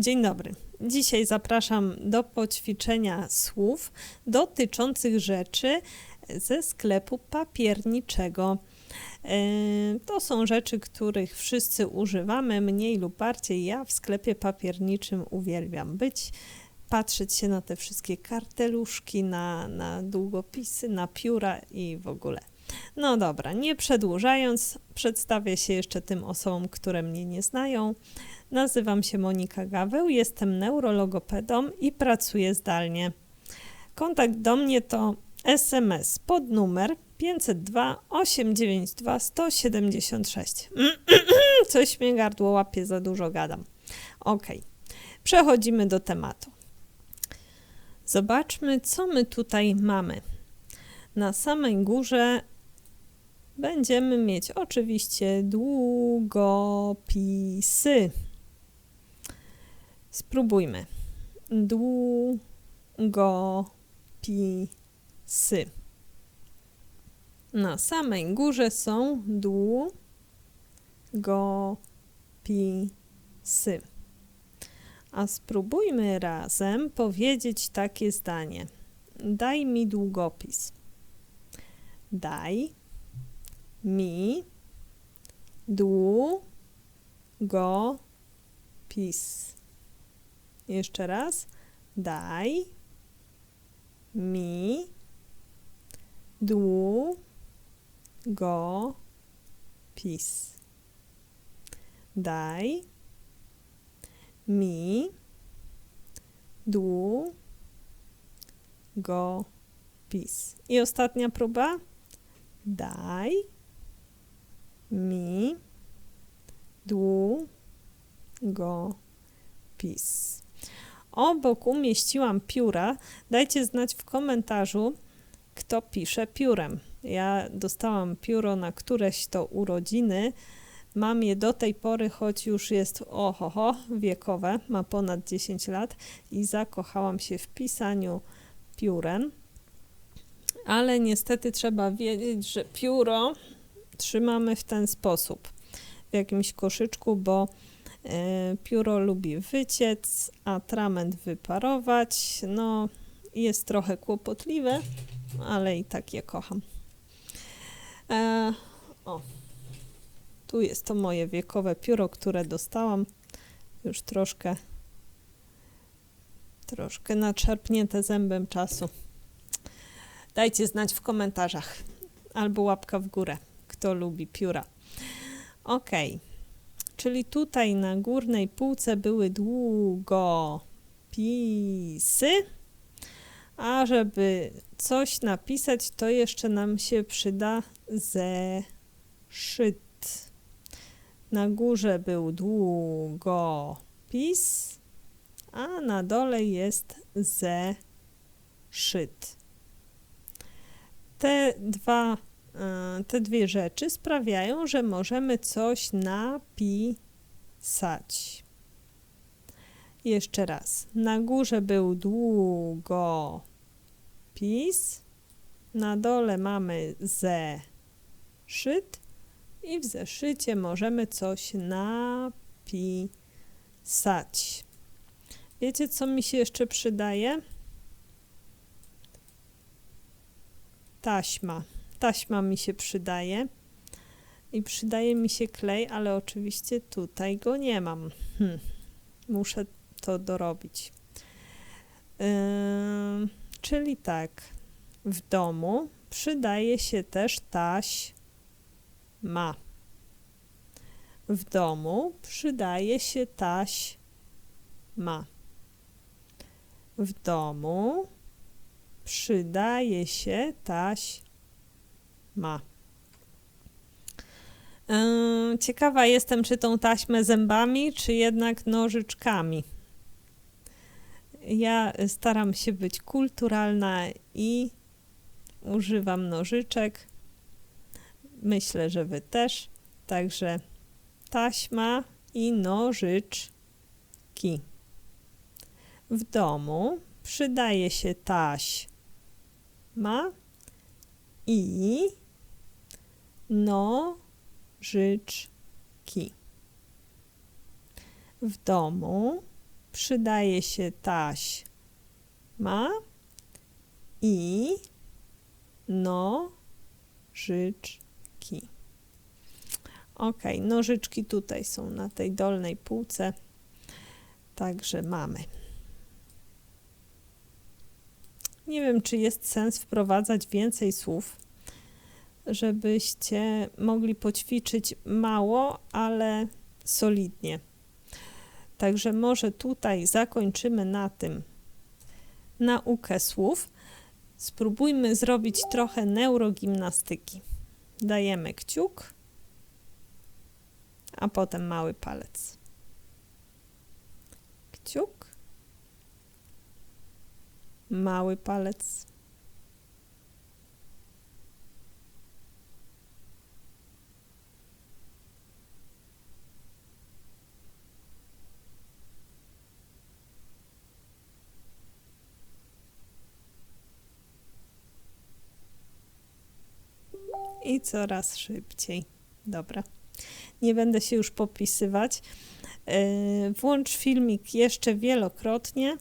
Dzień dobry. Dzisiaj zapraszam do poćwiczenia słów dotyczących rzeczy ze sklepu papierniczego. E, To są rzeczy, których wszyscy używamy, mniej lub bardziej. Ja w sklepie papierniczym uwielbiam być, patrzeć się na te wszystkie karteluszki, na, na długopisy, na pióra i w ogóle. No dobra, nie przedłużając, przedstawię się jeszcze tym osobom, które mnie nie znają. Nazywam się Monika Gaweł, jestem neurologopedą i pracuję zdalnie. Kontakt do mnie to SMS pod numer 502 892 176. Coś mnie gardło łapie, za dużo gadam. Ok, przechodzimy do tematu. Zobaczmy, co my tutaj mamy. Na samej górze będziemy mieć oczywiście długopisy. Spróbujmy. Długopisy. Na samej górze są długopisy. A spróbujmy razem powiedzieć takie zdanie. Daj mi długopis. Daj mi długopis. Jeszcze raz. Daj mi długopis. Daj mi długopis. I ostatnia próba. Daj mi długopis. Obok umieściłam pióra. Dajcie znać w komentarzu, kto pisze piórem. Ja dostałam pióro na któreś to urodziny. Mam je do tej pory, choć już jest ohoho, wiekowe, ma ponad 10 lat i zakochałam się w pisaniu piórem. Ale niestety trzeba wiedzieć, że pióro trzymamy w ten sposób, w jakimś koszyczku, bo e, pióro lubi wyciec, atrament wyparować. No, jest trochę kłopotliwe, ale i tak je kocham. E, o, tu jest to moje wiekowe pióro, które dostałam. Już troszkę, troszkę naczerpnięte zębem czasu. Dajcie znać w komentarzach albo łapka w górę, kto lubi pióra. Ok, czyli tutaj na górnej półce były długopisy, a żeby coś napisać, to jeszcze nam się przyda zeszyt. Na górze był długopis, a na dole jest zeszyt. Te, dwa, te dwie rzeczy sprawiają, że możemy coś napisać. Jeszcze raz. Na górze był długopis, na dole mamy zeszyt i w zeszycie możemy coś napisać. Wiecie, co mi się jeszcze przydaje? Taśma. Taśma mi się przydaje. I przydaje mi się klej, ale oczywiście tutaj go nie mam. Hm. Muszę to dorobić. Yy, czyli tak, w domu przydaje się też taśma. W domu przydaje się taśma. W domu przydaje się taśma. Yy, ciekawa jestem, czy tą taśmę zębami, czy jednak nożyczkami. Ja staram się być kulturalna i używam nożyczek. Myślę, że Wy też. Także taśma i nożyczki. W domu przydaje się taśma i nożyczki. W domu przydaje się taś ma i nożyczki. Ok, nożyczki tutaj są na tej dolnej półce, także mamy. Nie wiem, czy jest sens wprowadzać więcej słów, żebyście mogli poćwiczyć mało, ale solidnie. Także może tutaj zakończymy na tym naukę słów. Spróbujmy zrobić trochę neurogimnastyki. Dajemy kciuk, a potem mały palec. Kciuk, mały palec. I coraz szybciej. Dobra. Nie będę się już popisywać. Yy, Włącz filmik jeszcze wielokrotnie.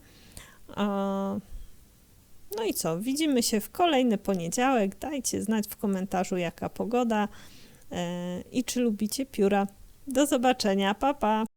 No i co? Widzimy się w kolejny poniedziałek. Dajcie znać w komentarzu, jaka pogoda yy, i czy lubicie pióra. Do zobaczenia. Pa, pa.